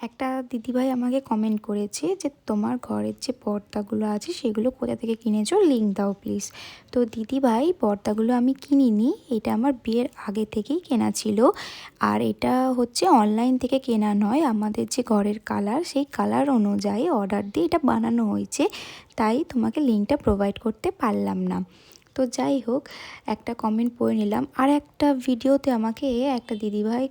একটা দিদিভাই আমাকে কমেন্ট করেছে যে, তোমার ঘরের যে পর্দাগুলো আছে, সেগুলো কোথা থেকে কিনেছো? লিঙ্ক দাও প্লিজ তো দিদিভাই, পর্দাগুলো আমি কিনিনি, এটা আমার বিয়ের আগে থেকেই কেনা ছিল। আর এটা হচ্ছে অনলাইন থেকে কেনা নয়, আমাদের যে ঘরের কালার সেই কালার অনুযায়ী অর্ডার দিয়ে এটা বানানো হয়েছে। তাই তোমাকে লিঙ্কটা প্রোভাইড করতে পারলাম না। তো যাই হোক, একটা কমেন্ট পড়ে নিলাম। আর একটা ভিডিওতে আমাকে একটা দিদিভাই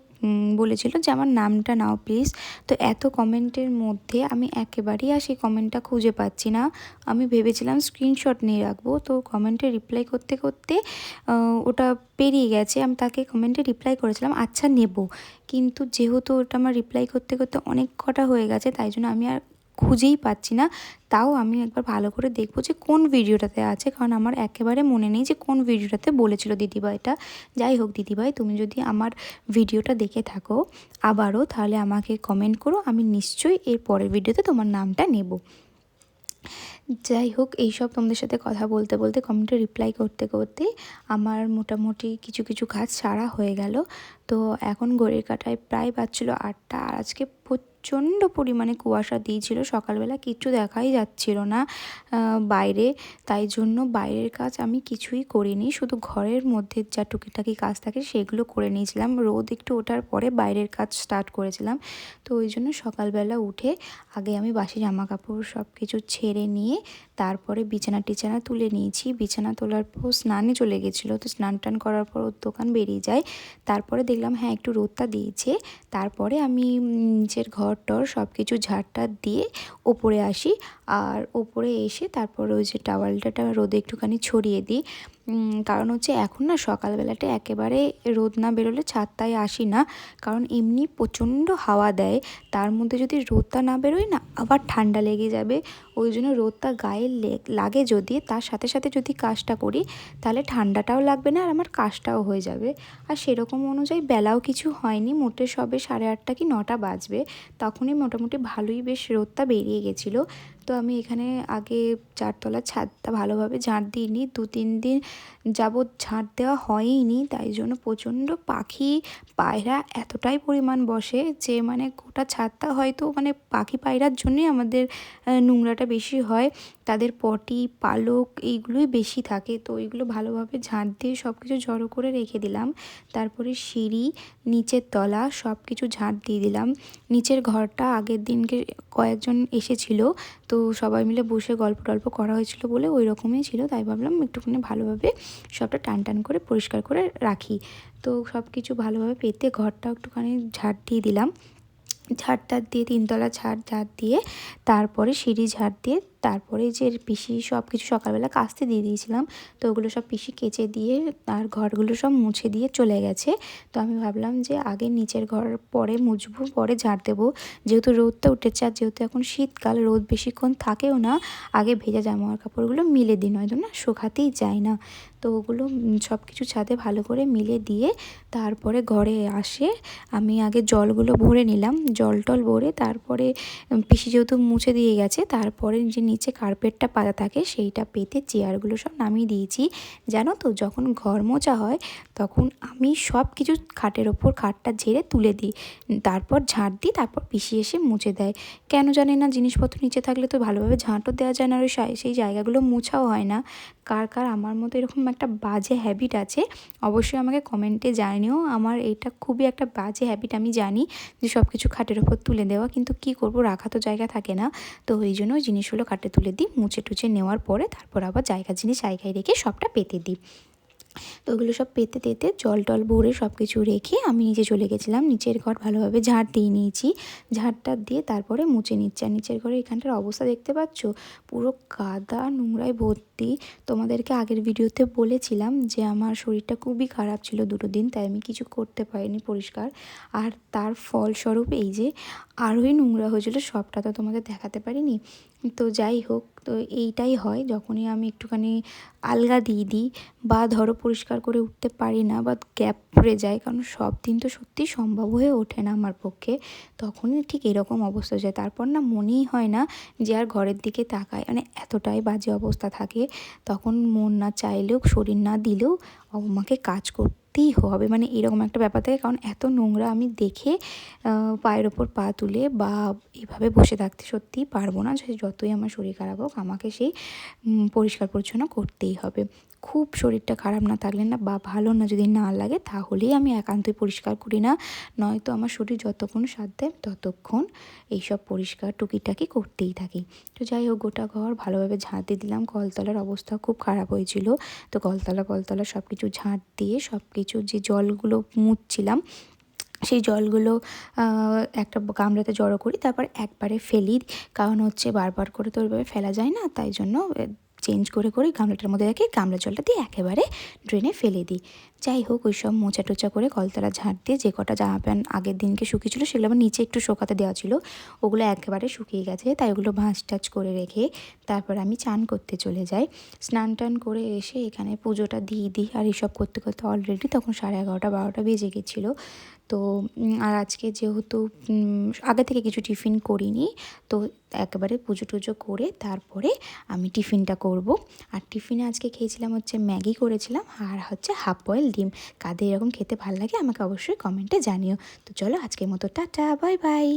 বলেছিল যে আমার নামটা নাও প্লিজ তো এত কমেন্টের মধ্যে আমি একেবারেই আর সেই কমেন্টটা খুঁজে পাচ্ছি না। আমি ভেবেছিলাম স্ক্রিনশট নিয়ে রাখব। তো কমেন্টে রিপ্লাই করতে করতে ওটা পেরিয়ে গেছে। আমি তাকে কমেন্টে রিপ্লাই করেছিলাম আচ্ছা নেব। কিন্তু যেহেতু ওটা আমার রিপ্লাই করতে করতে অনেক কটা হয়ে গেছে, তাই জন্য আমি আর খুঁজেই পাচ্ছি না। তাও আমি একবার ভালো করে দেখব যে কোন ভিডিওটাতে আছে, কারণ আমার একেবারে মনে নেই যে কোন ভিডিওটাতে বলেছিল দিদিভাইটা যাই হোক দিদিভাই, তুমি যদি আমার ভিডিওটা দেখে থাকো আবারও, তাহলে আমাকে কমেন্ট করো, আমি নিশ্চয়ই এর পরের ভিডিওতে তোমার নামটা নেব। যাই হোক, এইসব তোমাদের সাথে কথা বলতে বলতে কমেন্টে রিপ্লাই করতে করতে আমার মোটামুটি কিছু কিছু কাজ সারা হয়ে গেল। তো এখন ঘড়ির কাটায় প্রায় বাজছিল আটটা, আর আজকে প্রচণ্ড পরিমাণে কুয়াশা দিয়েছিল। সকালবেলা কিচ্ছু দেখাই যাচ্ছিল না বাইরে। তাই জন্য বাইরের কাজ আমি কিছুই করিনি। শুধু ঘরের মধ্যে যা টুকিটাকি কাজ থাকে সেগুলো করে নিয়েছিলাম। রোদ একটু ওঠার পরে বাইরের কাজ স্টার্ট করেছিলাম। তো ওই জন্য সকালবেলা উঠে আগে আমি বাসি জামা কাপড় সব কিছু ছেড়ে নিয়ে তারপরে বিছানা টিছানা তুলে নিয়েছি। বিছানা তোলার পর স্নানে চলে গেছিল। তো স্নান টান করার পর ওর দোকান বেরিয়ে যায়। তারপরে দেখলাম হ্যাঁ একটু রোদটা দিয়েছে। তারপরে আমি নিজের ঘর টর সব কিছু ঝাড়টা দিয়ে ওপরে আসি। আর ওপরে এসে তারপর ওই যে টাওয়ালটা রোদে একটুখানি ছড়িয়ে দিই। কারণ হচ্ছে এখন না সকালবেলাটা একেবারে রোদ না বেরোলে ছাদটায় আসি না। কারণ এমনি প্রচণ্ড হাওয়া দেয়, তার মধ্যে যদি রোদটা না বেরোয় না আবার ঠান্ডা লেগে যাবে। ওই জন্য রোদটা গায়ে লাগে যদি, তার সাথে সাথে যদি কাজটা করি, তাহলে ঠান্ডাটাও লাগবে না আর আমার কাজটাও হয়ে যাবে। আর সেরকম অনুযায়ী বেলাও কিছু হয়নি, মোটে সবে সাড়ে আটটা কি নটা বাজবে, তখনই মোটামুটি ভালোই বেশ রোদটা বেরিয়ে গেছিল। তো আমি এখানে আগে চারতলার ছাদটা ভালোভাবে ঝাঁট দিইনি। দু, তিন দিন যাবৎ ঝাঁট দেওয়া হয়ইনি, তাই জন্য প্রচণ্ড পাখি পায়রা এতটাই পরিমাণ বসে যে মানে গোটা ছাদটা হয়তো মানে পাখি পায়রার জন্যই আমাদের নোংরাটা বেশি হয়। তাদের পটি, পালক এইগুলোই বেশি থাকে। তো এইগুলো ভালোভাবে ঝাঁট দিয়ে সব কিছু জড়ো করে রেখে দিলাম। তারপরে সিঁড়ি, নিচের তলা সব কিছু ঝাঁট দিয়ে দিলাম। নিচের ঘরটা আগের দিনকে কয়েকজন এসেছিল। তো সবাই মিলে বসে গল্প টল্প করা হয়েছিল বলে ওই রকমই ছিল। তাই ভাবলাম একটুখানি ভালোভাবে সবটা টান টান করে পরিষ্কার করে রাখি। তো সব কিছু ভালোভাবে পেতে ঘরটা একটুখানি ঝাড় দিয়ে দিলাম। ঝাড় টাড় দিয়ে তিনতলা ঝাড় ঝাড় দিয়ে তারপরে সিঁড়ি ঝাড় দিয়ে তারপরে যে পিসি সব কিছু সকালবেলা কাস্তে দিয়ে দিয়েছিলাম, তো ওগুলো সব পিসি কেচে দিয়ে আর ঘরগুলো সব মুছে দিয়ে চলে গেছে। তো আমি ভাবলাম যে আগে নিচের ঘর পরে মুছবো, পরে ঝাড় দেবো। যেহেতু রোদটা উঠেছে আর যেহেতু এখন শীতকাল, রোদ বেশিক্ষণ থাকেও না, আগে ভেজা জামা কাপড়গুলো মিলে দিই, নয়তো না শুকাতেই যায় না। তো ওগুলো সব কিছু ছাদে ভালো করে মিলে দিয়ে তারপরে ঘরে আসে আমি আগে জলগুলো ভরে নিলাম, জল টল ভরে তারপরে পিসি যেহেতু মুছে দিয়ে গেছে, তারপরে যে নিচে কার্পেটটা পাতা থাকে, সেইটা পেতে চেয়ারগুলো সব নামিয়ে দিয়েছি। জানো তো, যখন ঘর মোচা হয়, তখন আমি সব কিছু খাটের ওপর খাটটা ঝেড়ে তুলে দিই। তারপর ঝাঁট দিই, তারপর পিসি এসে মুছে দেয়। কেন জানে না, জিনিসপত্র নিচে থাকলে তো ভালোভাবে ঝাঁটও দেওয়া যায় না আর সেই জায়গাগুলো মোছাও হয় না। কার কার আমার মতো এরকম একটা বাজে হ্যাবিট আছে, অবশ্যই আমাকে কমেন্টে জানিও। আমার এটা খুবই একটা বাজে হ্যাবিট আমি জানি যে সব কিছু খাটের ওপর তুলে দেওয়া, কিন্তু কি করব? রাখা তো জায়গা থাকে না। তো ওই জন্য জিনিসগুলো কাটে তুলে দিই মুছে টুচে নেওয়ার পরে তারপর আবার জায়গা জিনিস জায়গায় রেখে সবটা পেতে দিই। তো ওগুলো সব পেতে তেতে জল টল ভরে সব কিছু রেখে আমি নিচে চলে গেছিলাম। নিচের ঘর ভালোভাবে ঝাড় দিয়ে নিয়েছি। ঝাড়টা দিয়ে তারপরে মুছে নিচ্ছে। আর নিচের ঘরে এখানটার অবস্থা দেখতে পাচ্ছ? পুরো কাদা নোংরায় ভর্তি। তোমাদেরকে আগের ভিডিওতে বলেছিলাম যে আমার শরীরটা খুবই খারাপ ছিল দুটো দিন, তাই আমি কিছু করতে পারিনি পরিষ্কার। আর তার ফলস্বরূপ এই যে আরোই নোংরা হয়েছিল, সবটা তো তোমাদের দেখাতে পারিনি। তো যাই হোক, তো এইটাই হয়। যখনই আমি একটুখানি আলগা দিয়ে দিই বা ধরো পরিষ্কার করে উঠতে পারি না বা গ্যাপ পড়ে যায়, কারণ সব দিন তো সত্যি সম্ভব হয়ে ওঠে না আমার পক্ষে। তখনই ঠিক এরকম অবস্থা যায়। তারপর না মনেই হয় না যে আর ঘরের দিকে তাকায়। মানে এতটাই বাজে অবস্থা থাকে। তখন মন না চাইলেও, শরীর না দিলেও আমাকে কাজ করতে করতেই হবে। মানে এরকম একটা ব্যাপার থাকে, কারণ এত নোংরা আমি দেখে পায়ের ওপর পা তুলে বা এভাবে বসে থাকতে সত্যিই পারব না। সে যতই আমার শরীর খারাপ হোক, আমাকে সেই পরিষ্কার পরিচ্ছন্ন করতেই হবে। খুব শরীরটা খারাপ না থাকলে না বা ভালো না যদি না লাগে, তাহলেই আমি একান্তই পরিষ্কার করি না। নয়তো আমার শরীর যতক্ষণ সাথ দেয় ততক্ষণ এইসব পরিষ্কার টুকিটাকি করতেই থাকি। তো যাই হোক, গোটা ঘর ভালোভাবে ঝাঁট দিয়ে দিলাম। কলতলার অবস্থা খুব খারাপ হয়েছিল। তো কলতলা কলতলা সব কিছু ঝাঁট দিয়ে সব কিছু যে জলগুলো মুছছিলাম, সেই জলগুলো একটা গামলাতে জড়ো করি, তারপর একবারে ফেলি। কারণ হচ্ছে বারবার করে তো ওইভাবে ফেলা যায় না, তাই জন্য চেঞ্জ করে করে গামলাটার মধ্যে রেখে গামলা জলটা দিয়ে একেবারে ড্রেনে ফেলে দিই। যাই হোক ওই সব মোচা টোচা করে কলতলা ঝাঁট দিয়ে যে কটা জামা প্যান্ট আগের দিনকে শুকিয়েছিল সেগুলো আবার নিচে একটু শোকাতে দেওয়া ছিল। ওগুলো একেবারে শুকিয়ে গেছে, তাই ওগুলো ভাঁজ টাচ করে রেখে তারপর আমি চান করতে চলে যাই। স্নান টান করে এসে এখানে পুজোটা দিয়ে দিই, আর এইসব করতে করতে অলরেডি তখন সাড়ে এগারোটা, বারোটা বেজে গেছিল। তো আর আজকে যেহেতু আগে থেকে কিছু টিফিন করিনি, তো একেবারে পুজো টুজো করে তারপরে আমি টিফিনটা করব। আর টিফিনে আজকে খেয়েছিলাম হচ্ছে ম্যাগি করেছিলাম, আর হচ্ছে হাফ বয়েল ডিম। কাদের এরকম খেতে ভালো লাগে আমাকে অবশ্যই কমেন্টে জানিও। তো চলো আজকের মতো টাটা, বাই বাই।